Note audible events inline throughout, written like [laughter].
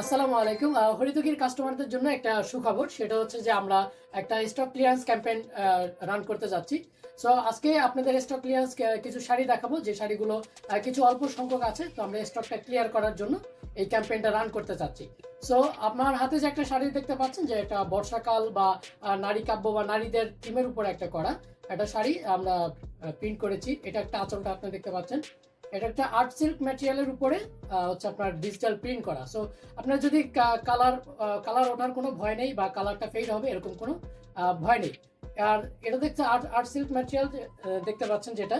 আসসালামু আলাইকুম। আহ, হরিতকির কাস্টমারদের জন্য একটা সুখবর সেটা হচ্ছে যে আমরা একটা স্টক ক্লিয়ারেন্স ক্যাম্পেইন রান করতে যাচ্ছি। সো আজকে আপনাদের স্টক ক্লিয়ারেন্স কিছু শাড়ি দেখাবো। যে শাড়িগুলো কিছু অল্প সংখ্যক আছে তো আমরা স্টকটা ক্লিয়ার করার জন্য এই ক্যাম্পেইনটা রান করতে চাচ্ছি সো আপনার হাতে যে একটা শাড়ি দেখতে পাচ্ছেন যে এটা বর্ষাকাল বা নারী কাব্য বা নারীদের থিমের উপর একটা করা একটা শাড়ি আমরা প্রিন্ট করেছি। এটা একটা আচরণটা আপনি দেখতে পাচ্ছেন। এটা একটা আর্ট সিল্ক ম্যাটেরিয়ালের উপরে হচ্ছে আপনার ডিজিটাল প্রিন্ট করা। সো আপনার যদি কালার কালার ওঠার কোনো ভয় নেই বা কালারটা ফেড হবে এরকম কোনো ভয় নেই। আর এটা দেখতে আর্ট আর্ট সিল্ক ম্যাটেরিয়াল দেখতে পাচ্ছেন যেটা?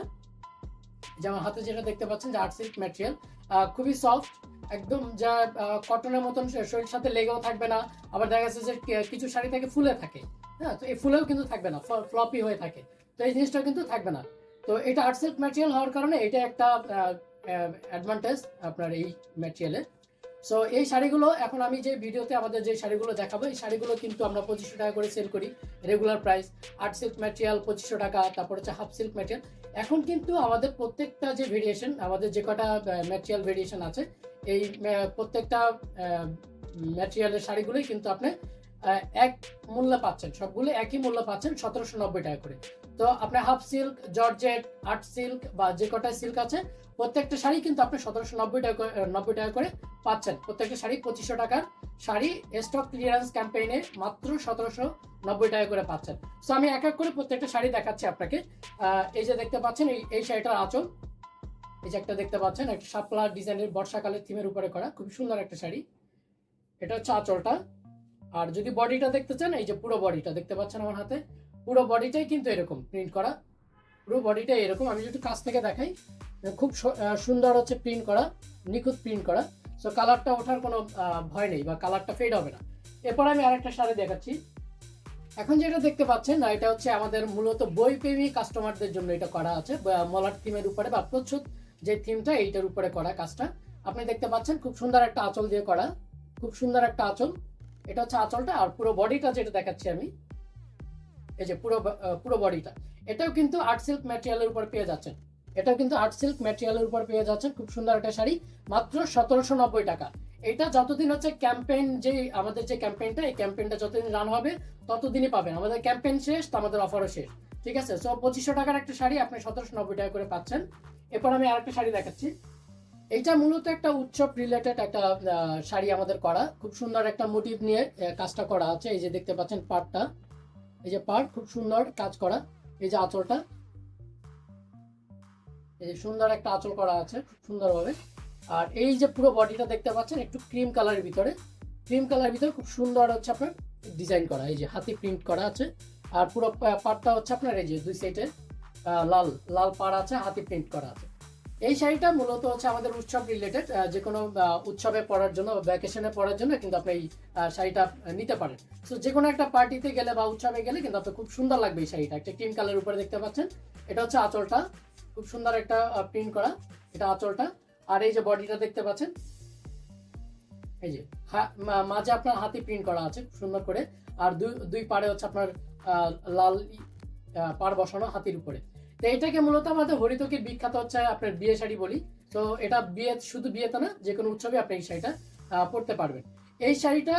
যেমন হাতে যেটা দেখতে পাচ্ছেন যে আর্ট সিল্ক ম্যাটেরিয়াল খুবই সফট একদম যা কটনের মতন শরীর সাথে লেগেও থাকবে না, আবার দেখা যাচ্ছে যে কিছু শাড়ি থেকে ফুলে থাকে। হ্যাঁ তো এই ফুলেও কিন্তু থাকবে না ফ্লপি হয়ে থাকে। তো এই জিনিসটা কিন্তু থাকবে না। তো এটা আর্ট সিল্ক ম্যাটেরিয়াল হওয়ার কারণে এটা একটা অ্যাডভান্টেজ আপনার এই ম্যাটেরিয়ালের সো এই শাড়িগুলো এখন আমি যে ভিডিওতে আমাদের যে শাড়িগুলো দেখাবো, এই শাড়িগুলো কিন্তু আমরা পঁচিশশো টাকা করে সেল করি regular price art silk material পঁচিশশো টাকা, তারপর হচ্ছে হাফ সিল্ক ম্যাটেরিয়াল এখন কিন্তু আমাদের প্রত্যেকটা যে ভেরিয়েশন আমাদের যে কটা ম্যাটেরিয়াল ভেরিয়েশন আছে, এই প্রত্যেকটা ম্যাটেরিয়ালের শাড়িগুলোই কিন্তু আপনি এক মূল্য পাচ্ছেন, সবগুলো একই মূল্য পাচ্ছেন সতেরোশো নব্বই টাকা করে। তো আপনার half silk georgette art silk বা যে কটা সিল্ক আছে, প্রত্যেকটা শাড়ি কিন্তু আপনি সতেরোশো নব্বই টাকা নব্বই টাকা করে পাচ্ছেন। প্রত্যেকটা শাড়ি পঁচিশশো টাকার শাড়ি স্টক ক্লিয়ারেন্স ক্যাম্পেইনে মাত্র সতেরোশো নব্বই টাকা করে পাচ্ছেন। সো আমি এক এক করে প্রত্যেকটা শাড়ি দেখাচ্ছি আপনাকে। এই যে দেখতে পাচ্ছেন, এই এই শাড়িটার আঁচল। এই যে একটা দেখতে পাচ্ছেন, একটা শাপলা ডিজাইনের বর্ষাকালের থিমের উপরে করা, খুব সুন্দর একটা শাড়ি। এটা হচ্ছে আঁচলটা। আর যদি বডিটা দেখতে চান এই যে পুরো বডিটা দেখতে পাচ্ছেন আমার হাতে পুরো বডিটাই কিন্তু এরকম প্রিন্ট করা। পুরো বডিটাই এরকম। আমি যদি কাছ থেকে দেখাই খুব সুন্দর হচ্ছে প্রিন্ট করা নিখুঁত প্রিন্ট করা। সো কালারটা ওঠার কোনো ভয় নেই বা কালারটা ফেড হবে না। এরপর আমি আরেকটা শাড়ি দেখাচ্ছি। এখন যেটা দেখতে পাচ্ছেন না, এটা হচ্ছে আমাদের মূলত বই বইপ্রেমী কাস্টমারদের জন্য এটা করা আছে। মলার থিমের উপরে বা প্রচ্ছদ যে থিমটা এইটার উপরে করা কাজটা। আপনি দেখতে পাচ্ছেন খুব সুন্দর একটা আঁচল দিয়ে করা। খুব সুন্দর একটা আঁচল। এটা হচ্ছে আঁচলটা আর পুরো বডিটা যেটা দেখাচ্ছি আমি, এই যে পুরো পুরো বডিটা, এটাও কিন্তু আর্ট সিল্ক ম্যাটেরিয়ালের উপর পেয়ে যাচ্ছেন। এটাও কিন্তু আর্ট সিল্ক ম্যাটেরিয়ালের উপর পেয়ে যাচ্ছেন, খুব সুন্দর একটা শাড়ি, মাত্র সতেরোশো নব্বই টাকা। এটা যতদিন হচ্ছে ক্যাম্পেইন যে আমাদের যে ক্যাম্পেইনটা এই ক্যাম্পেইনটা যতদিন রান হবে, ততদিনই পাবেন। আমাদের ক্যাম্পেইন শেষ, তো আমাদের অফারও শেষ। ঠিক আছে? সো পঁচিশশো টাকার একটা শাড়ি আপনি সতেরোশো নব্বই টাকা করে পাচ্ছেন। এরপর আমি আরেকটা শাড়ি দেখাচ্ছি। এইটা মূলত একটা উৎসব রিলেটেড একটা শাড়ি আমাদের করা। খুব সুন্দর একটা মোটিভ নিয়ে কাজটা করা আছে। এই যে দেখতে পাচ্ছেন পাটটা এই যে পাট খুব সুন্দর কাজ করা। এই যে আঁচলটা। এই যে সুন্দর একটা আঁচল করা আছে, খুব সুন্দরভাবে। আর এই যে পুরো বডিটা দেখতে পাচ্ছেন, একটু ক্রিম কালারের ভিতরে। ক্রিম কালারের ভিতরে খুব সুন্দর হচ্ছে আপনার ডিজাইন করা। এই যে হাতি প্রিন্ট করা আছে। আর পুরো পাটটা হচ্ছে আপনার এই যে দুই সাইডে লাল লাল পাড় আছে, হাতি প্রিন্ট করা আছে। এই শাড়িটা মূলত হচ্ছে আমাদের উৎসব রিলেটেড যে কোনো উৎসবে পড়ার জন্য ভ্যাকেশনে পড়ার জন্য কিন্তু আপনি এই শাড়িটা নিতে পারেন। তো যে কোনো একটা পার্টিতে গেলে বা উৎসবে গেলে কিন্তু আপনার খুব সুন্দর লাগবে এই শাড়িটা। একটা ক্রিম কালার উপরে দেখতে পাচ্ছেন? এটা হচ্ছে আঁচলটা। খুব সুন্দর একটা প্রিন্ট করা এটা আঁচলটা। আর এই যে বডিটা দেখতে পাচ্ছেন? এই যে মাঝে আপনার হাতি প্রিন্ট করা আছে সুন্দর করে। আর দুই দুই পাড়ে হচ্ছে আপনার লাল পাড় বসানো হাতির উপরে। তো এটাকে মূলত আমাদের হরিতকির বিখ্যাত হচ্ছে আপনার বিয়ে শাড়ি বলি। তো এটা বিয়ে, শুধু বিয়েতে না, যে কোনো উৎসবে আপনি এই শাড়িটা পরতে পারবেন। এই শাড়িটা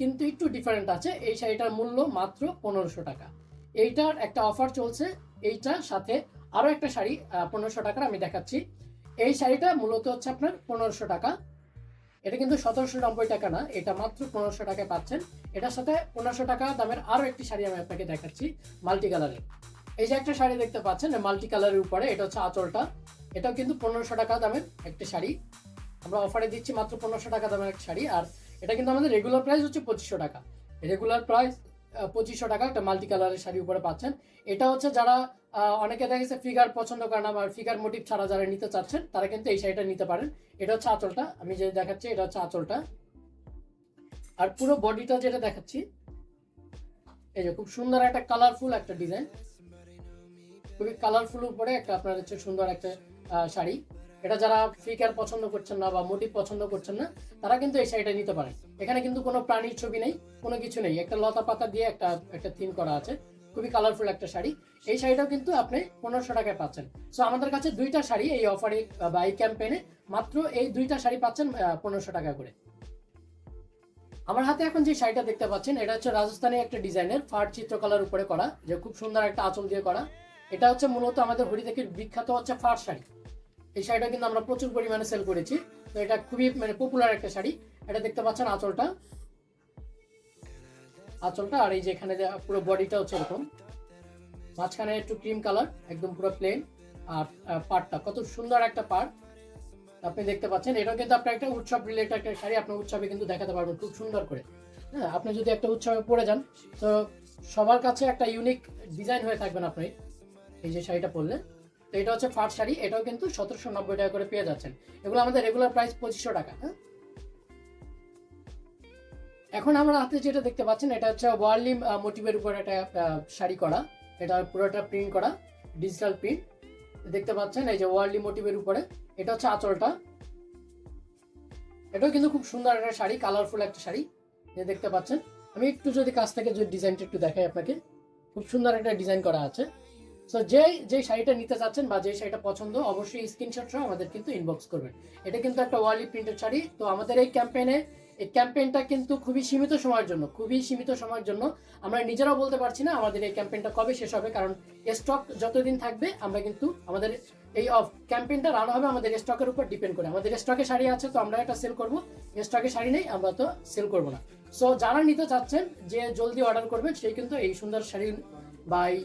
কিন্তু একটু ডিফারেন্ট আছে। এই শাড়িটার মূল্য মাত্র পনেরোশো টাকা। এইটার একটা অফার চলছে। এইটার সাথে আরও একটা শাড়ি পনেরোশো টাকার আমি দেখাচ্ছি। এই শাড়িটা মূলত হচ্ছে আপনার পনেরোশো টাকা। এটা কিন্তু সতেরোশো নব্বই টাকা না, এটা মাত্র পনেরোশো টাকায় পাচ্ছেন। এটার সাথে পনেরোশো টাকা দামের আরও একটি শাড়ি আমি আপনাকে দেখাচ্ছি মাল্টি কালারের এই যে একটা শাড়ি দেখতে পাচ্ছেন মাল্টি কালারের উপরে, এটা হচ্ছে আঁচলটা। এটাও কিন্তু পনেরোশো টাকা দামের একটা শাড়ি। আমরা অফারে দিচ্ছি মাত্র পনেরোশো টাকা দামের একটা শাড়ি, আর এটা কিন্তু আমাদের রেগুলার প্রাইস হচ্ছে পঁচিশশো টাকা। রেগুলার প্রাইস পঁচিশশো টাকা একটা মাল্টি কালারের শাড়ি উপরে পাচ্ছেন। এটা হচ্ছে যারা অনেকে দেখা গেছে ফিগার পছন্দ করেন বা ফিগার মোটিভ ছাড়া যারা নিতে চাচ্ছেন, তারা কিন্তু এই শাড়িটা নিতে পারেন। এটা হচ্ছে আঁচলটা, আমি যে দেখাচ্ছি, এটা হচ্ছে আঁচলটা। আর পুরো বডিটা যেটা দেখাচ্ছি, এই যে খুব সুন্দর একটা কালারফুল একটা ডিজাইন খুবই কালারফুল উপরে একটা আপনার হচ্ছে সুন্দর একটা শাড়ি। এটা যারা ফিকার পছন্দ করছেন না বা মোটিভ পছন্দ করছেন না, তারা কিন্তু এই শাড়িটা নিতে পারেন। এখানে কিন্তু কোনো প্রাণীর ছবি নেই, কোনো কিছু নেই। একটা লতা পাতা দিয়ে একটা একটা থিম করা আছে। খুবই কালারফুল একটা শাড়ি। এই শাড়িটাও কিন্তু আপনি পনেরোশো টাকায় পাচ্ছেন। সো আমাদের কাছে দুইটা শাড়ি এই অফারে বা এই ক্যাম্পেইনে মাত্র এই দুইটা শাড়ি পাচ্ছেন পনেরোশো টাকা করে। আমার হাতে এখন যে শাড়িটা দেখতে পাচ্ছেন, এটা হচ্ছে রাজস্থানি একটা ডিজাইনের ফার চিত্রকলার উপরে করা, যে খুব সুন্দর একটা আঁচল দিয়ে করা। এটা হচ্ছে মূলত আমাদের হরি থেকে বিখ্যাত হচ্ছে ফার শাড়ি। এই শাড়িটা কিন্তু আমরা প্রচুর পরিমাণে সেল করেছি। তো এটা খুবই মানে পপুলার একটা শাড়ি। এটা দেখতে পাচ্ছেন আঁচলটা। আঁচলটা আর এই যে এখানে পুরো বডিটা হচ্ছে এরকম। মাঝখানে একটু ক্রিম কালার একদম পুরো প্লেন আর পাড়টা, কত সুন্দর একটা পাড়। আপনি দেখতে পাচ্ছেন, এটাও কিন্তু আপনার একটা উৎসব রিলেটেড একটা শাড়ি। আপনার উৎসবে কিন্তু দেখাতে পারবেন খুব সুন্দর করে। হ্যাঁ আপনি যদি একটা উৎসবে পরে যান, তো সবার কাছে একটা ইউনিক ডিজাইন হয়ে থাকবেন আপনি। এই যে শাড়িটা পরলে তো এটা হচ্ছে ফার্স্ট শাড়ি, এটাও কিন্তু সতেরোশো নব্বই টাকা করে পেয়ে যাচ্ছেন। এগুলো আমাদের রেগুলার প্রাইস পঁচিশশো টাকা হ্যাঁ? এখন আমরা হাতে যেটা দেখতে পাচ্ছেন, এটা হচ্ছে ওয়ার্লি মোটিভের উপর একটা শাড়ি করা। এটা পুরোটা প্রিন্ট করা ডিজিটাল প্রিন্ট দেখতে পাচ্ছেন, এই যে ওয়ার্লি মোটিভের উপরে, এটা হচ্ছে আঁচলটা। এটাও কিন্তু খুব সুন্দর একটা শাড়ি কালারফুল একটা শাড়ি, যে দেখতে পাচ্ছেন। আমি একটু যদি কাছ থেকে যদি ডিজাইনটা একটু দেখাই আপনাকে, খুব সুন্দর একটা ডিজাইন করা আছে। সো যে যে শাড়িটা নিতে চাচ্ছেন বা যে শাড়িটা পছন্দ, অবশ্যই স্ক্রিনশট সহ আমাদের কিন্তু ইনবক্স করবেন। এটা কিন্তু একটা ওয়ার্লি প্রিন্টেড শাড়ি। তো আমাদের এই ক্যাম্পেইনে এই ক্যাম্পেইনটা কিন্তু খুবই সীমিত সময়ের জন্য, খুবই সীমিত সময়ের জন্য আমরা নিজেরাও বলতে পারছি না আমাদের এই ক্যাম্পেইনটা কবে শেষ হবে, কারণ স্টক যতদিন থাকবে আমরা কিন্তু আমাদের এই অফ ক্যাম্পেইনটা রান হবে আমাদের স্টকের উপর ডিপেন্ড করে। আমাদের স্টকে শাড়ি আছে, তো আমরা এটা সেল করব। স্টকে শাড়ি নেই, আমরা তো সেল করব না। সো যারা নিতে চাচ্ছেন, যে জলদি অর্ডার করবেন, সেই কিন্তু এই সুন্দর শাড়ি বা এই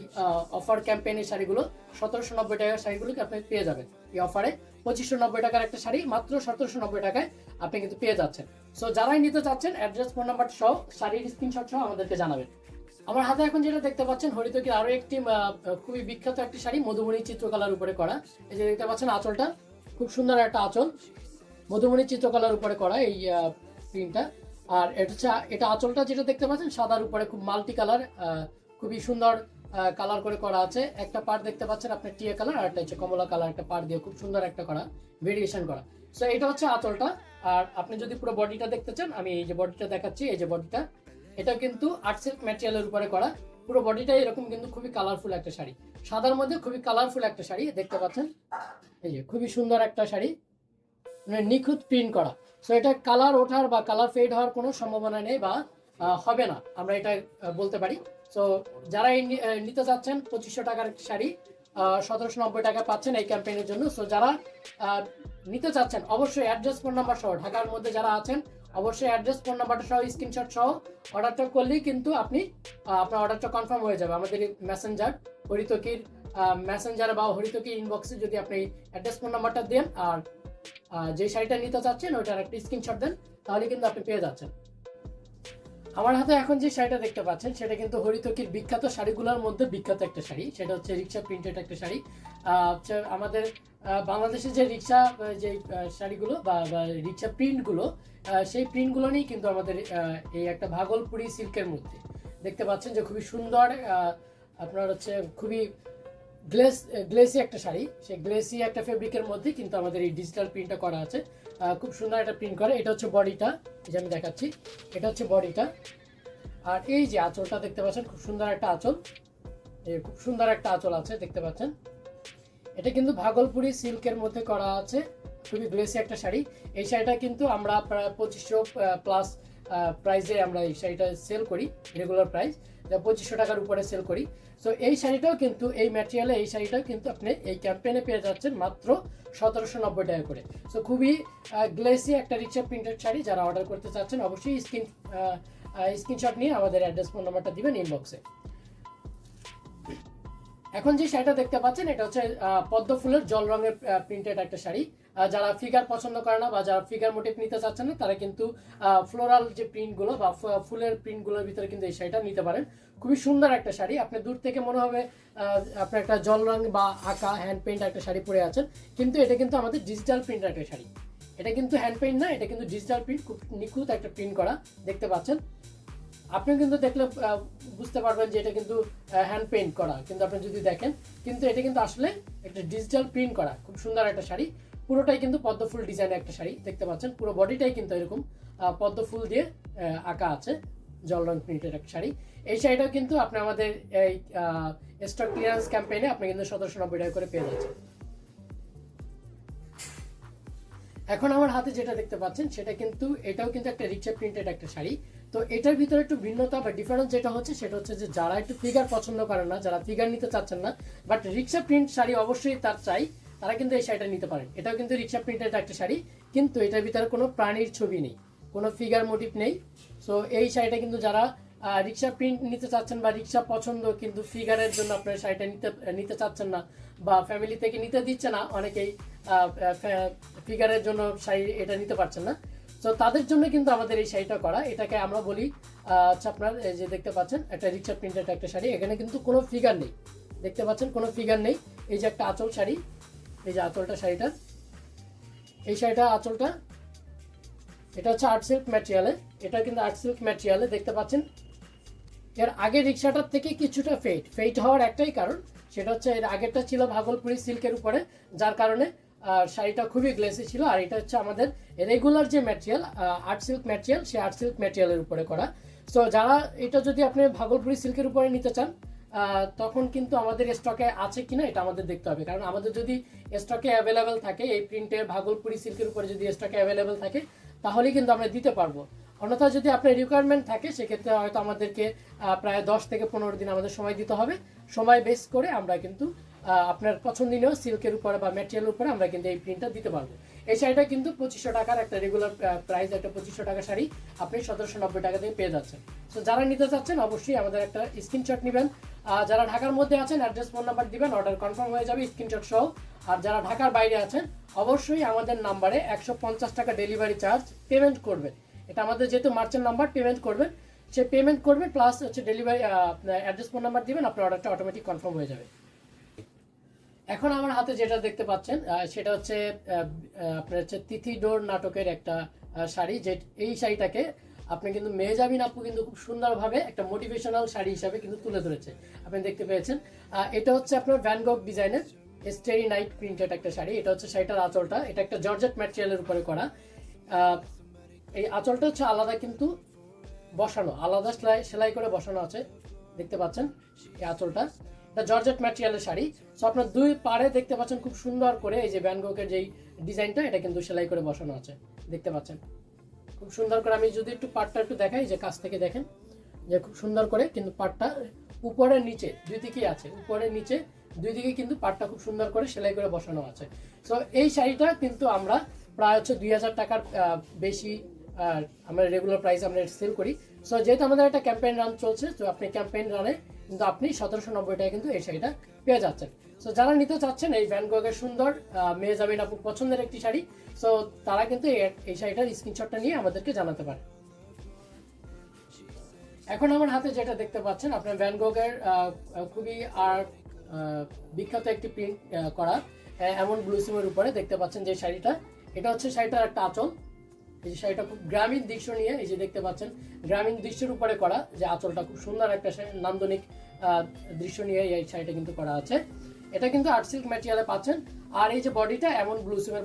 অফার ক্যাম্পেইনের শাড়িগুলো, সতেরোশো নব্বই টাকার শাড়িগুলোকে আপনি পেয়ে যাবেন। এই অফারে পঁচিশশো নব্বই টাকার একটা শাড়ি, মাত্র সতেরোশো নব্বই টাকায় আপনি কিন্তু পেয়ে যাচ্ছেন। সো যারাই নিতে চাচ্ছেন অ্যাড্রেস ফোন নাম্বার সহ শাড়ির স্ক্রিনশট সহ আমাদেরকে জানাবেন। আমার হাতে এখন যেটা দেখতে পাচ্ছেন, হরিতকির আরও একটি খুবই বিখ্যাত একটি শাড়ি মধুমণি চিত্রকলার উপরে করা। এই যে দেখতে পাচ্ছেন আঁচলটা, খুব সুন্দর একটা আঁচল। মধুমণি চিত্রকলার উপরে করা এই প্রিন্টটা আর এটা এটা আঁচলটা যেটা দেখতে পাচ্ছেন, সাদার উপরে খুব মাল্টি কালার খুবই সুন্দর কালার করে করা আছে। একটা পার্ট দেখতে পাচ্ছেন আপনার টিয়া কালার আর একটা হচ্ছে কমলা কালার একটা পার্ট দিয়ে খুব সুন্দর একটা করা ভেরিয়েশন করা। সো এটা হচ্ছে আঁচলটা। আর আপনি যদি পুরো বডিটা দেখতে চান, আমি এই যে বডিটা দেখাচ্ছি, এই যে বডিটা এটা কিন্তু আর্ট সিল্ক ম্যাটেরিয়ালের উপরে করা। পুরো বডিটাই এরকম কিন্তু খুবই কালারফুল একটা শাড়ি। সাদার মধ্যে খুবই কালারফুল একটা শাড়ি, দেখতে পাচ্ছেন? এই যে খুবই সুন্দর একটা শাড়ি। মানে নিখুঁত প্রিন্ট করা। সো এটা কালার ওঠার বা কালার ফেড হওয়ার কোনো সম্ভাবনা নেই বা হবে না। আমরা এটা বলতে পারি। সো যারা নিতে চাচ্ছেন পঁচিশশো টাকার শাড়ি সতেরোশো নব্বই টাকা পাচ্ছেন এই ক্যাম্পেইনের জন্য। সো যারা নিতে চাচ্ছেন, অবশ্যই অ্যাড্রেস ফোন নাম্বার সহ, ঢাকার মধ্যে যারা আছেন, অবশ্যই অ্যাড্রেস ফোন নাম্বারটা সহ স্ক্রিনশট সহ অর্ডারটা করলেই কিন্তু আপনি আপনার অর্ডারটা কনফার্ম হয়ে যাবে। আমাদের মেসেঞ্জার হরিতকির মেসেঞ্জার বা হরিতকির ইনবক্সে যদি আপনি অ্যাড্রেস ফোন নাম্বারটা দেন, আর যে শাড়িটা নিতে চাচ্ছেন, ওইটার একটা স্ক্রিনশট দেন, তাহলে কিন্তু আপনি পেয়ে যাচ্ছেন। আমার হাতে এখন যে শাড়িটা দেখতে পাচ্ছেন, সেটা কিন্তু হরিতকির বিখ্যাত শাড়িগুলোর মধ্যে বিখ্যাত একটা শাড়ি। সেটা হচ্ছে রিক্সা প্রিন্টেড একটা শাড়ি। আমাদের বাংলাদেশে যে রিক্সা যে শাড়িগুলো বা রিক্সা প্রিন্টগুলো সেই প্রিন্টগুলো নিয়েই কিন্তু আমাদের এই একটা ভাগলপুরি সিল্কের মধ্যে। দেখতে পাচ্ছেন যে খুবই সুন্দর আপনার হচ্ছে খুবই গ্লেস গ্লেসি একটা শাড়ি। সেই গ্লেসি একটা ফেব্রিকের মধ্যে কিন্তু আমাদের এই ডিজিটাল প্রিন্টটা করা আছে। খুব সুন্দর একটা প্রিন্ট করে। এটা হচ্ছে বডিটা, এই যে আমি দেখাচ্ছি। এটা হচ্ছে বডিটা। আর এই যে আঁচলটা দেখতে পাচ্ছেন, খুব সুন্দর একটা আঁচল। খুব সুন্দর একটা আঁচল আছে, দেখতে পাচ্ছেন। এটা কিন্তু ভাগলপুরি সিল্কের মধ্যে করা আছে। খুবই গ্লেসি একটা শাড়ি। এই শাড়িটা কিন্তু আমরা প্রায় পঁচিশশো প্লাস প্রাইসে আমরা এই শাড়িটা সেল করি রেগুলার প্রাইস পঁচিশশো টাকার উপরে সেল করি। সো এই শাড়িটাও কিন্তু, এই ম্যাটেরিয়ালে এই শাড়িটাও কিন্তু আপনি এই ক্যাম্পেইনে পেয়ে যাচ্ছেন মাত্র সতেরোশো নব্বই টাকা করে। সো খুবই গ্লেসি একটা রিচার প্রিন্টেড শাড়ি যারা অর্ডার করতে চাচ্ছেন, অবশ্যই স্ক্রিন স্ক্রিনশট নিয়ে আমাদের অ্যাড্রেস ফোন নাম্বারটা দিবেন ইনবক্সে এখন যে শাড়িটা দেখতে পাচ্ছেন, এটা হচ্ছে পদ্ম ফুলের জল রঙের প্রিন্টেড একটা শাড়ি। যারা ফিগার পছন্দ করে না বা যারা ফিগার মোটিভ নিতে চাচ্ছেন না, তারা কিন্তু ফ্লোরাল যে প্রিন্টগুলো বা ফুলের প্রিন্টগুলোর ভিতরে কিন্তু এই শাড়িটা নিতে পারেন। খুবই সুন্দর একটা শাড়ি। আপনি দূর থেকে মনে হবে আপনার একটা জল রং বা আঁকা হ্যান্ড পেইন্ট একটা শাড়ি পরে আছেন, কিন্তু এটা কিন্তু আমাদের ডিজিটাল প্রিন্ট একটা শাড়ি। এটা কিন্তু হ্যান্ড পেইন্ট না, এটা কিন্তু ডিজিটাল প্রিন্ট খুব নিখুঁত একটা প্রিন্ট করা, দেখতে পাচ্ছেন। আপনি কিন্তু দেখলে বুঝতে পারবেন যে এটা কিন্তু হ্যান্ড পেইন্ট করা। কিন্তু আপনি যদি দেখেন কিন্তু এটা কিন্তু আসলে একটা ডিজিটাল প্রিন্ট করা। খুব সুন্দর একটা শাড়ি। পুরোটাই কিন্তু পদ্ম ফুল ডিজাইনের একটা শাড়ি দেখতে পাচ্ছেন। পুরো বডিটাই কিন্তু এরকম আহ, পদ্ম দিয়ে আঁকা আছে জল রং প্রিন্টের একটা শাড়ি। এই শাড়িটাও কিন্তু আপনি আমাদের এই স্টক ক্লিয়ারেন্স ক্যাম্পেইনে আপনি কিন্তু সতেরোশো নব্বই টাকা করে পেয়ে যাচ্ছেন। এখন আমার হাতে যেটা দেখতে পাচ্ছেন সেটা কিন্তু এটাও কিন্তু একটা রিক্সা প্রিন্টেড একটা শাড়ি। তো এটার ভিতরে একটু ভিন্নতা বা ডিফারেন্স যেটা হচ্ছে, সেটা হচ্ছে যে যারা একটু ফিগার পছন্দ করেন না, যারা ফিগার নিতে চাচ্ছেন না বাট রিক্সা প্রিন্ট শাড়ি অবশ্যই তার চাই, তারা কিন্তু এই শাড়িটা নিতে পারেন। এটাও কিন্তু রিক্সা প্রিন্টেড একটা শাড়ি, কিন্তু এটার ভিতরে কোনো প্রাণীর ছবি নেই, কোনো ফিগার মোটিভ নেই। সো এই শাড়িটা কিন্তু যারা রিক্সা প্রিন্ট নিতে চাচ্ছেন বা রিক্সা পছন্দ কিন্তু ফিগারের জন্য আপনার শাড়িটা নিতে নিতে চাচ্ছেন না বা ফ্যামিলি থেকে নিতে দিচ্ছে না, অনেকেই ফিগারের জন্য শাড়ি এটা নিতে পারছেন না। তো তাদের জন্য কিন্তু আমাদের এই শাড়িটা করা। এটাকে আমরা বলি আচ্ছা আপনার যে দেখতে পাচ্ছেন, একটা রিক্সা প্রিন্টেড একটা শাড়ি। এখানে কিন্তু কোনো ফিগার নেই। দেখতে পাচ্ছেন, কোনো ফিগার নেই। এই যে একটা আঁচল শাড়ি, এই যে আঁচলটা শাড়িটা এই শাড়িটা আঁচলটা, এটা হচ্ছে আর্ট সিল্ক ম্যাটেরিয়ালে এটা কিন্তু আর্ট সিল্ক ম্যাটেরিয়ালে দেখতে পাচ্ছেন। এর আগে রিক্সাটার থেকে কিছুটা ফেট ফেট হওয়ার একটাই কারণ, সেটা হচ্ছে এর আগেরটা ছিল ভাগলপুরি সিল্কের উপরে, যার কারণে আহ, শাড়িটা খুবই গ্লেসি ছিল আর এটা হচ্ছে আমাদের রেগুলার যে ম্যাটেরিয়াল আর্ট সিল্ক ম্যাটেরিয়াল সেই আর্ট সিল্ক ম্যাটেরিয়ালের উপরে করা। সো যারা এটা যদি আপনি ভাগলপুরি সিল্কের উপরে নিতে চান তখন কিন্তু আমাদের স্টকে আছে কিনা এটা আমাদের দেখতে হবে। কারণ আমাদের যদি স্টকে অ্যাভেলেবেল থাকে এই প্রিন্টের ভাগলপুরি সিল্কের উপরে যদি স্টকে অ্যাভেলেবেল থাকে তাহলেই কিন্তু আমরা দিতে পারব। অন্যথা যদি আপনার রিকোয়ারমেন্ট থাকে সেক্ষেত্রে হয়তো আমাদেরকে প্রায় দশ থেকে পনেরো দিন আমাদের সময় দিতে হবে। সময় বেস করে আমরা কিন্তু আপনার পছন্দনীয় সিল্কের উপরে বা ম্যাটেরিয়ালের উপরে আমরা কিন্তু এই প্রিন্টটা দিতে পারব। এই শাড়িটা কিন্তু পঁচিশশো টাকার একটা রেগুলার প্রাইস একটা পঁচিশশো টাকা শাড়ি আপনি সতেরোশো নব্বই টাকা দিয়ে পেয়ে যাচ্ছেন। তো যারা নিতে চাচ্ছেন অবশ্যই আমাদের একটা স্ক্রিনশট নেবেন। যারা ঢাকার মধ্যে আছেন অ্যাড্রেস ফোন নাম্বার দিবেন অর্ডার কনফার্ম হয়ে যাবে স্ক্রিনশট সহ। আর যারা ঢাকার বাইরে আছেন, অবশ্যই আমাদের নাম্বারে একশো পঞ্চাশ টাকা ডেলিভারি চার্জ পেমেন্ট করবেন। এটা আমাদের যেহেতু মার্চেন্ট নাম্বার পেমেন্ট করবেন। সে পেমেন্ট করবেন প্লাস হচ্ছে ডেলিভারি অ্যাড্রেস ফোন নাম্বার দিবেন, আপনার অর্ডারটা অটোমেটিক কনফার্ম হয়ে যাবে। এখন আমার হাতে যেটা দেখতে পাচ্ছেন সেটা হচ্ছে আপনার হচ্ছে তিথি ডোর নাটকের একটা শাড়ি, যে এই শাড়িটাকে আপনি কিন্তু মেহজাবিন আপু কিন্তু খুব সুন্দরভাবে একটা মোটিভেশনাল শাড়ি হিসাবে কিন্তু তুলে ধরেছে। আপনি দেখতে পেয়েছেন এটা হচ্ছে আপনার ভ্যানগক ডিজাইনের স্টেরি নাইট প্রিন্টেড একটা শাড়ি। এটা হচ্ছে শাড়িটার আঁচলটা, এটা একটা জর্জেট ম্যাটেরিয়ালের উপরে করা। এই আঁচলটা হচ্ছে আলাদা কিন্তু বসানো, আলাদা সেলাই সেলাই করে বসানো আছে, দেখতে পাচ্ছেন এই আঁচলটা। এটা জর্জেট ম্যাটেরিয়ালের শাড়ি। সো আপনার দুই পাড়ে দেখতে পাচ্ছেন খুব সুন্দর করে এই যে ব্যানগকের যেই ডিজাইনটা, এটা কিন্তু সেলাই করে বসানো আছে। দেখতে পাচ্ছেন। খুব সুন্দর করে আমি যদি একটু পাটটা একটু দেখাই যে কাছ থেকে দেখেন, যে খুব সুন্দর করে কিন্তু পাটটা উপরের নিচে, দুই দিকেই আছে, উপরের নিচে, দুই দিকে কিন্তু পাটটা খুব সুন্দর করে সেলাই করে বসানো আছে। সো এই শাড়িটা কিন্তু আমরা প্রায় হচ্ছে দুই হাজার টাকার বেশি আমরা রেগুলার প্রাইস আমরা সেল করি। সো যেহেতু আমাদের একটা ক্যাম্পেইন রান চলছে, তো আপনি ক্যাম্পেইন রানে কিন্তু আপনি সতেরোশো নব্বই টাকা কিন্তু এই শাড়িটা পেয়ে যাচ্ছেন। সো যারা নিতে চাচ্ছেন, এই ভ্যানগগের সুন্দর মেয়ে যাবেন আপু পছন্দের একটি শাড়ি সো তারা কিন্তু এই শাড়িটার স্ক্রিনশটটা নিয়ে আমাদেরকে জানাতে পারে। এখন আমার হাতে যেটা দেখতে পাচ্ছেন, আপনার ভ্যানগগের খুবই আর্ট বিখ্যাত একটি প্রিন্ট করা এমন ব্লু সিমের উপরে দেখতে পাচ্ছেন যে শাড়িটা। এটা হচ্ছে শাড়িটার একটা আঁচল। এই যে শাড়িটা খুব গ্রামীণ দৃশ্য নিয়ে এই যে দেখতে পাচ্ছেন, গ্রামীণ দৃশ্যের উপরে করা যে আঁচলটা খুব সুন্দর একটা নান্দনিক দৃশ্য নিয়ে এই শাড়িটা কিন্তু করা আছে। এটা কিন্তু আর্ট সিল্ক ম্যাটেরিয়ালে পাচ্ছেন। আর এই যে বডিটা এমন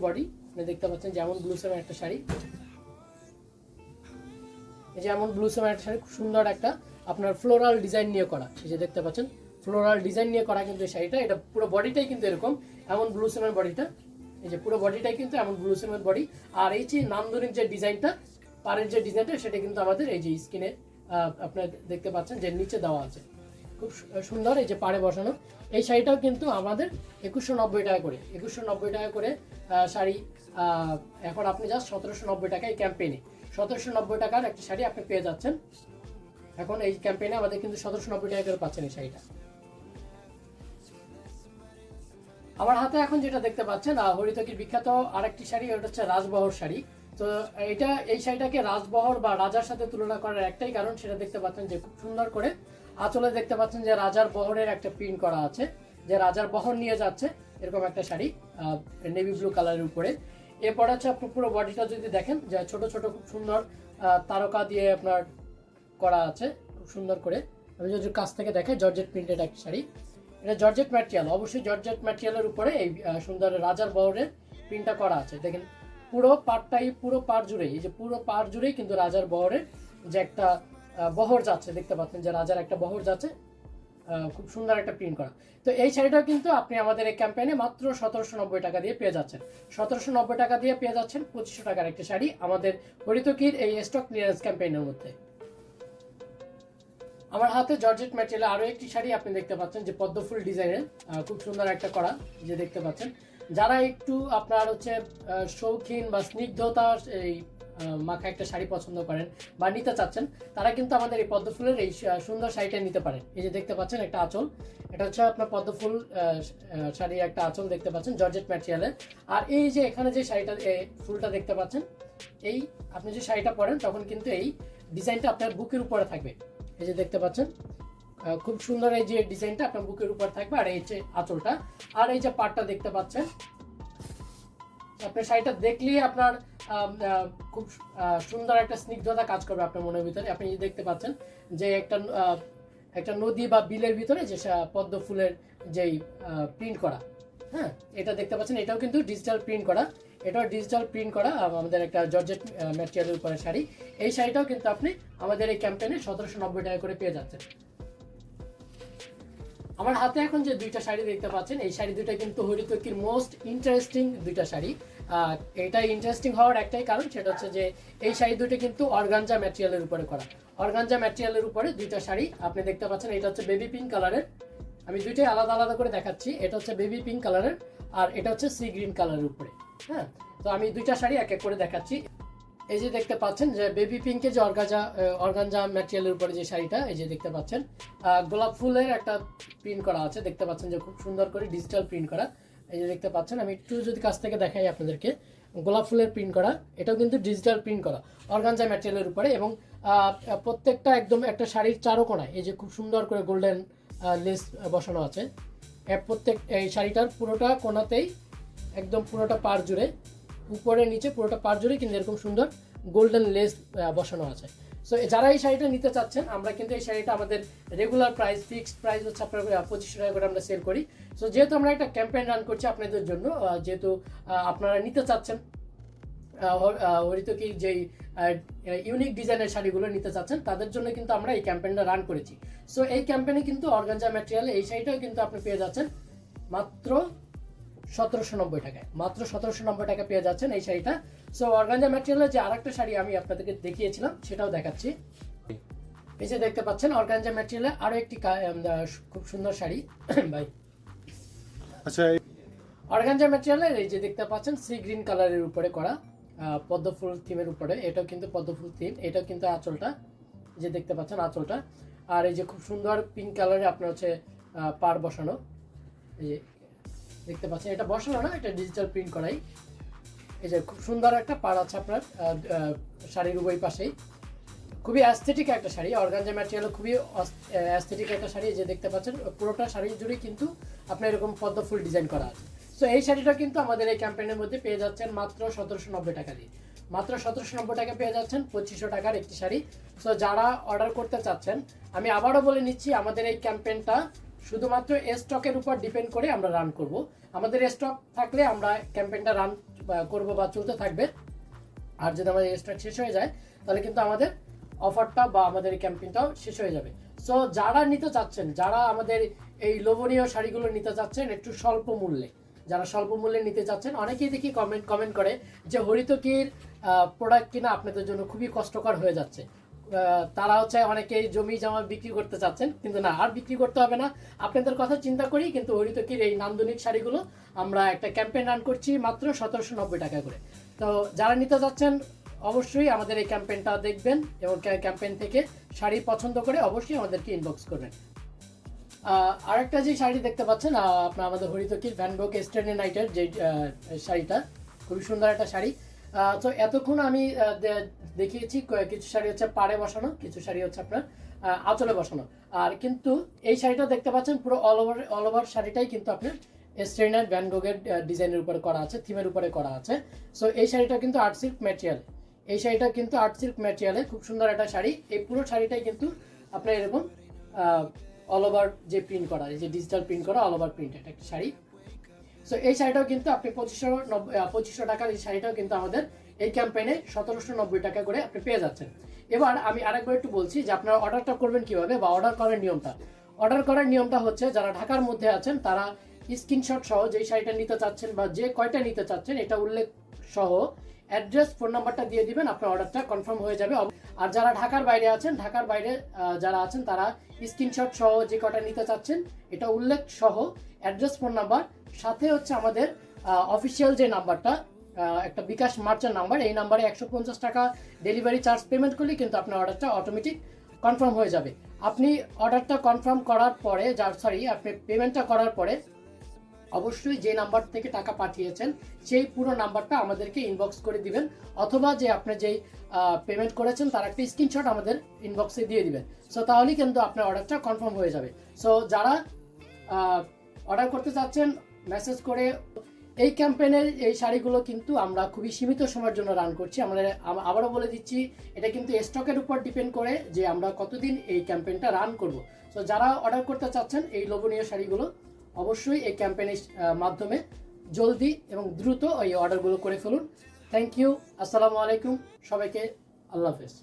বডি আপনি দেখতে পাচ্ছেন যেমন একটা শাড়ি। এই যে এমন ব্লু সিমের একটা শাড়ি, খুব সুন্দর একটা আপনার ফ্লোরাল ডিজাইন নিয়ে করা। এই যে দেখতে পাচ্ছেন ফ্লোরাল ডিজাইন নিয়ে করা কিন্তু এই শাড়িটা। এটা পুরো বডিটাই কিন্তু এরকম, এমন ব্লু সিমের বডিটা এই যে পুরো বডিটাই কিন্তু এমন ব্লু সিমের বডি আর এই যে নান্দনিক যে ডিজাইনটা, পাড়ের যে ডিজাইনটা, সেটা কিন্তু আমাদের এই যে স্কিনে আপনার দেখতে পাচ্ছেন যে নিচে দেওয়া আছে। খুব সুন্দর এই যে পাড়ে বসানো। এই শাড়িটাও কিন্তু আমাদের একুশশো নব্বই টাকা করে। একুশশো নব্বই টাকা করে শাড়ি এখন আপনি জাস্ট সতেরোশো নব্বই টাকায় ক্যাম্পেইনে সতেরোশো নব্বই টাকার একটা শাড়ি আপনি পেয়ে যাচ্ছেন। এখন এই ক্যাম্পেইনে আমাদের কিন্তু সতেরোশো নব্বই টাকা করে পাচ্ছেন এই শাড়িটা। আমার হাতে এখন যেটা দেখতে পাচ্ছেন হরিতকির বিখ্যাত আরেকটি শাড়ি ওটা হচ্ছে রাজবহর শাড়ি। তো এটা এই শাড়িটাকে রাজবহর বা রাজার সাথে তুলনা করার একটাই কারণ, সেটা দেখতে পাচ্ছেন যে খুব সুন্দর করে আঁচলে দেখতে পাচ্ছেন যে রাজার বহরের একটা প্রিন্ট করা আছে, যে রাজার বহর নিয়ে যাচ্ছে, এরকম একটা শাড়ি নেভি ব্লু কালারের উপরে। এরপর হচ্ছে আপনি পুরো বডিটা যদি দেখেন, যে ছোট ছোট খুব সুন্দর তারকা দিয়ে আপনার করা আছে, খুব সুন্দর করে। আমি যদি কাছ থেকে দেখাই জর্জেট প্রিন্টেড একটা শাড়ি। এটা জর্জেট ম্যাটেরিয়াল অবশ্যই জর্জেট ম্যাটেরিয়ালের উপরে এই সুন্দর রাজার বহরের প্রিন্টটা করা আছে। দেখেন, পুরো পাড়টাই পুরো পাড় জুড়েই, এই যে পুরো পাড় জুড়েই কিন্তু রাজার বহরের যে একটা বহর যাচ্ছে, দেখতে পাচ্ছেন যে রাজার একটা বহর যাচ্ছে খুব সুন্দর একটা প্রিন্ট করা। তো এই শাড়িটাও কিন্তু আপনি আমাদের এই ক্যাম্পেইনে মাত্র সতেরোশো নব্বই টাকা দিয়ে পেয়ে যাচ্ছেন। সতেরোশো নব্বই টাকা দিয়ে পেয়ে যাচ্ছেন পঁচিশশো টাকার একটি শাড়ি আমাদের হরিতকির এই স্টক ক্লিয়ারেন্স ক্যাম্পেইনের মধ্যে। আমার হাতে জর্জেট ম্যাটেরিয়াল আরও একটি শাড়ি আপনি দেখতে পাচ্ছেন, যে পদ্মফুল ডিজাইনের খুব সুন্দর একটা করা যে দেখতে পাচ্ছেন। যারা একটু আপনার হচ্ছে শৌখিন বা স্নিগ্ধতা এই মাখা একটা শাড়ি পছন্দ করেন বা নিতে চাচ্ছেন, তারা কিন্তু আমাদের এই পদ্মফুলের এই সুন্দর শাড়িটা নিতে পারেন। এই যে দেখতে পাচ্ছেন একটা আঁচল, এটা হচ্ছে আপনার পদ্মফুল শাড়ি একটা আঁচল দেখতে পাচ্ছেন, জর্জেট ম্যাটেরিয়ালের আর এই যে এখানে যে শাড়িটা ফুলটা দেখতে পাচ্ছেন, এই আপনি যে শাড়িটা পরেন, তখন কিন্তু এই ডিজাইনটা আপনার বুকের উপরে থাকবে। এই যে দেখতে পাচ্ছেন খুব সুন্দর এই যে ডিজাইনটা আপনার বুকের উপর থাকবে আর এই যে আঁচলটা। আর এই যে পাটটা দেখতে পাচ্ছেন, আপনার শাড়িটা দেখলেই আপনার খুব সুন্দর একটা স্নিগ্ধতা কাজ করবে আপনার মনের ভিতরে। আপনি যে দেখতে পাচ্ছেন যে একটা একটা নদী বা বিলের ভিতরে যে পদ্ম ফুলের যেই প্রিন্ট করা। হ্যাঁ এটা দেখতে পাচ্ছেন, এটাও কিন্তু ডিজিটাল প্রিন্ট করা। এটাও ডিজিটাল প্রিন্ট করা আমাদের একটা জর্জেট ম্যাটেরিয়ালের উপরে শাড়ি। এই শাড়িটাও কিন্তু আপনি আমাদের এই ক্যাম্পেইনে সতেরোশো নব্বই টাকা করে পেয়ে যাচ্ছেন। আমার হাতে এখন যে দুইটা শাড়ি দেখতে পাচ্ছেন, এই শাড়ি দুইটা কিন্তু হরিতকির মোস্ট ইন্টারেস্টিং দুইটা শাড়ি। এটা ইন্টারেস্টিং হওয়ার একটাই কারণ, সেটা হচ্ছে যে এই শাড়ি দুটো কিন্তু অর্গানজা ম্যাটেরিয়ালের উপরে করা। অর্গানজা ম্যাটেরিয়ালের উপরে দুইটা শাড়ি আপনি দেখতে পাচ্ছেন, এটা হচ্ছে বেবি পিঙ্ক কালারের আমি দুইটাই আলাদা আলাদা করে দেখাচ্ছি, এটা হচ্ছে বেবি পিঙ্ক কালারের আর এটা হচ্ছে সি গ্রিন কালারের উপরে। হ্যাঁ? তো আমি দুইটা শাড়ি এক এক করে দেখাচ্ছি। এই যে দেখতে পাচ্ছেন যে বেবি পিঙ্কে যে অর্গাজা অর্গানজা ম্যাটেরিয়ালের উপরে যে শাড়িটা, এই যে দেখতে পাচ্ছেন। গোলাপ ফুলের একটা প্রিন্ট করা আছে, দেখতে পাচ্ছেন যে খুব সুন্দর করে ডিজিটাল প্রিন্ট করা। এই যে দেখতে পাচ্ছেন, আমি একটু যদি কাছ থেকে দেখাই আপনাদেরকে, গোলাপ ফুলের প্রিন্ট করা, এটাও কিন্তু ডিজিটাল প্রিন্ট করা অর্গানজা ম্যাটেরিয়ালের উপরে এবং প্রত্যেকটা একদম একটা শাড়ির চারো কোনায় এই যে খুব সুন্দর করে গোল্ডেন লেস বসানো আছে। প্রত্যেক, এই শাড়িটার পুরোটা কোনাতেই একদম পুরোটা পার জুড়ে, উপরে নিচে পুরোটা পার জুড়ে কিন্তু এরকম সুন্দর গোল্ডেন লেস বসানো আছে। সো যারা এই শাড়িটা নিতে চাচ্ছেন, আমরা কিন্তু এই শাড়িটা আমাদের রেগুলার প্রাইস ফিক্সড প্রাইস হচ্ছে আপনার পঁচিশশো টাকা করে আমরা সেল করি। সো যেহেতু আমরা একটা ক্যাম্পেইন রান করছি আপনাদের জন্য যেহেতু আপনারা নিতে চাচ্ছেন হরিতকি যেই ইউনিক ডিজাইনের শাড়িগুলো নিতে চাচ্ছেন, তাদের জন্য কিন্তু আমরা এই ক্যাম্পেইনটা রান করেছি। সো এই ক্যাম্পেইনে কিন্তু অর্গানজা ম্যাটেরিয়াল এই শাড়িটাও কিন্তু আপনি পেয়ে যাচ্ছেন মাত্র সতেরোশো নব্বই টাকায়। মাত্র সতেরোশো নব্বই টাকা পেয়ে যাচ্ছেন এই শাড়িটা। সো অর্গানজা ম্যাটেরিয়ালের যে আরেকটা শাড়ি আমি আপনাদেরকে দেখিয়েছিলাম সেটাও দেখাচ্ছি। এই যে দেখতে পাচ্ছেন অর্গানজা ম্যাটেরিয়ালের আরও একটি খুব সুন্দর শাড়ি। [coughs] ভাই। আচ্ছা অর্গানজা ম্যাটেরিয়ালের এই যে দেখতে পাচ্ছেন সি গ্রিন কালারের উপরে করা আহ, পদ্ম ফুল থিমের উপরে। এটাও কিন্তু পদ্ম ফুল থিম এটাও কিন্তু আঁচলটা। যে দেখতে পাচ্ছেন আঁচলটা। আর এই যে খুব সুন্দর পিঙ্ক কালারে আপনার হচ্ছে পার বসানো। এই যে দেখতে পাচ্ছেন, এটা বসানো না, এটা ডিজিটাল প্রিন্ট করাই। এই যে খুব সুন্দর একটা পার আছে আপনার শাড়ির উভয় পাশেই। খুবই অ্যাস্থেটিক একটা শাড়ি অর্গানজা ম্যাটেরিয়াল খুবই অ্যাস্থেটিক একটা শাড়ি যে দেখতে পাচ্ছেন, পুরোটা শাড়ি জুড়ে কিন্তু আপনার এরকম পদ্ম ফুল ডিজাইন করা আছে। সো এই শাড়িটা কিন্তু আমাদের এই ক্যাম্পেইনের মধ্যে পেয়ে যাচ্ছেন মাত্র সতেরোশো নব্বই টাকা দিয়ে। মাত্র সতেরোশো নব্বই টাকা পেয়ে যাচ্ছেন পঁচিশশো টাকার একটি শাড়ি। সো যারা অর্ডার করতে চাচ্ছেন, আমি আবারও বলে নিচ্ছি, আমাদের এই ক্যাম্পেইনটা শুধুমাত্র স্টকের উপর ডিপেন্ড করে আমরা রান করব। আমাদের স্টক থাকলে আমরা ক্যাম্পেইনটা রান করব বা চলতে থাকবে। আর যদি আমাদের স্টক শেষ হয়ে যায়, তাহলে কিন্তু আমাদের অফারটা বা আমাদের ক্যাম্পেইনটাও শেষ হয়ে যাবে। সো যারা নিতে চাচ্ছেন, যারা আমাদের এই লোভনীয় শাড়িগুলো নিতে চাচ্ছেন একটু স্বল্প মূল্যে, যারা স্বল্প মূল্যে নিতে চাচ্ছেন, অনেকেই দেখি কমেন্ট কমেন্ট করে যে হরিতকির প্রোডাক্ট কিনা আপনাদের জন্য খুবই কষ্টকর হয়ে যাচ্ছে। তারা হচ্ছে অনেকেই জমি জমা বিক্রি করতে চাচ্ছেন কিন্তু না আর বিক্রি করতে হবে না। আপনাদের কথা চিন্তা করি কিন্তু হরিতকির এই নান্দনিক শাড়িগুলো আমরা একটা ক্যাম্পেইন রান করছি মাত্র সতেরোশো নব্বই টাকা করে। তো যারা নিতে চাচ্ছেন অবশ্যই আমাদের এই ক্যাম্পেইনটা দেখবেন এবং ক্যাম্পেইন থেকে শাড়ি পছন্দ করে অবশ্যই আমাদেরকে ইনবক্স করবেন। আহ, আরেকটা যে শাড়ি দেখতে পাচ্ছেন আপনার আমাদের হরিতকির ভ্যানগোক স্টেনে নাইটের যে শাড়িটা খুবই সুন্দর একটা শাড়ি। তো এতক্ষণ আমি দেখিয়েছি কিছু শাড়ি হচ্ছে পাড়ে বসানো, কিছু শাড়ি হচ্ছে আপনার আঁচলে বসানো। আর কিন্তু এই শাড়িটা দেখতে পাচ্ছেন, পুরো অল ওভার অল ওভার শাড়িটাই কিন্তু আপনার স্ট্রেনার ভ্যানগোগের ডিজাইনের উপরে করা আছে থিমের উপরে করা আছে। সো এই শাড়িটা কিন্তু আর্ট সিল্ক ম্যাটেরিয়াল এই শাড়িটা কিন্তু আর্ট সিল্ক ম্যাটেরিয়ালে খুব সুন্দর একটা শাড়ি। এই পুরো শাড়িটাই কিন্তু আপনার এরকম অল ওভার যে প্রিন্ট করা, এই যে ডিজিটাল প্রিন্ট করা অল ওভার প্রিন্ট একটা শাড়ি। সো এই শাড়িটাও কিন্তু আপনি পঁচিশশো পঁচিশশো টাকার এই শাড়িটাও কিন্তু আমাদের এই ক্যাম্পেইনে সতেরোশো নব্বই টাকা করে আপনি পেয়ে যাচ্ছেন। এবার আমি আরেকবার একটু বলছি যে আপনারা অর্ডারটা করবেন কীভাবে বা অর্ডার করার নিয়মটা। অর্ডার করার নিয়মটা হচ্ছে যারা ঢাকার মধ্যে আছেন, তারা স্ক্রিনশট সহ যেই শাড়িটা নিতে চাচ্ছেন বা যে কয়টা নিতে চাচ্ছেন, এটা উল্লেখ সহ অ্যাড্রেস ফোন নাম্বারটা দিয়ে দিবেন, আপনার অর্ডারটা কনফার্ম হয়ে যাবে। আর যারা ঢাকার বাইরে আছেন, ঢাকার বাইরে যারা আছেন, তারা স্ক্রিনশট সহ যে কটা নিতে চাচ্ছেন, এটা উল্লেখ সহ অ্যাড্রেস ফোন নাম্বার সাথে হচ্ছে আমাদের অফিসিয়াল যে নাম্বারটা একটা বিকাশ মার্চের নাম্বার, এই নাম্বারে একশো পঞ্চাশ টাকা ডেলিভারি চার্জ পেমেন্ট করলে কিন্তু আপনার অর্ডারটা অটোমেটিক কনফার্ম হয়ে যাবে। আপনি অর্ডারটা কনফার্ম করার পরে, যার সরি আপনি পেমেন্টটা করার পরে অবশ্যই যে নাম্বার থেকে টাকা পাঠিয়েছেন, সেই পুরো নাম্বারটা আমাদেরকে ইনবক্স করে দিবেন, অথবা যে আপনি যেই পেমেন্ট করেছেন, তার একটা স্ক্রিনশট আমাদের ইনবক্সে দিয়ে দিবেন। সো তাহলেই কিন্তু আপনার অর্ডারটা কনফার্ম হয়ে যাবে। সো যারা অর্ডার করতে চাচ্ছেন মেসেজ করে, এই ক্যাম্পেইনের এই শাড়িগুলো কিন্তু আমরা খুবই সীমিত সময়ের জন্য রান করছি। আমরা আম- আবারও বলে দিচ্ছি, এটা কিন্তু স্টকের উপর ডিপেন্ড করে যে আমরা কতদিন এই ক্যাম্পেইনটা রান করব। সো যারা অর্ডার করতে চাচ্ছেন, এই লোভনীয় শাড়িগুলো অবশ্যই এই ক্যাম্পেইনের মাধ্যমে জলদি এবং দ্রুত এই অর্ডারগুলো করে ফেলুন। থ্যাংক ইউ আসসালামু আলাইকুম। সবাইকে আল্লাহ হাফেজ।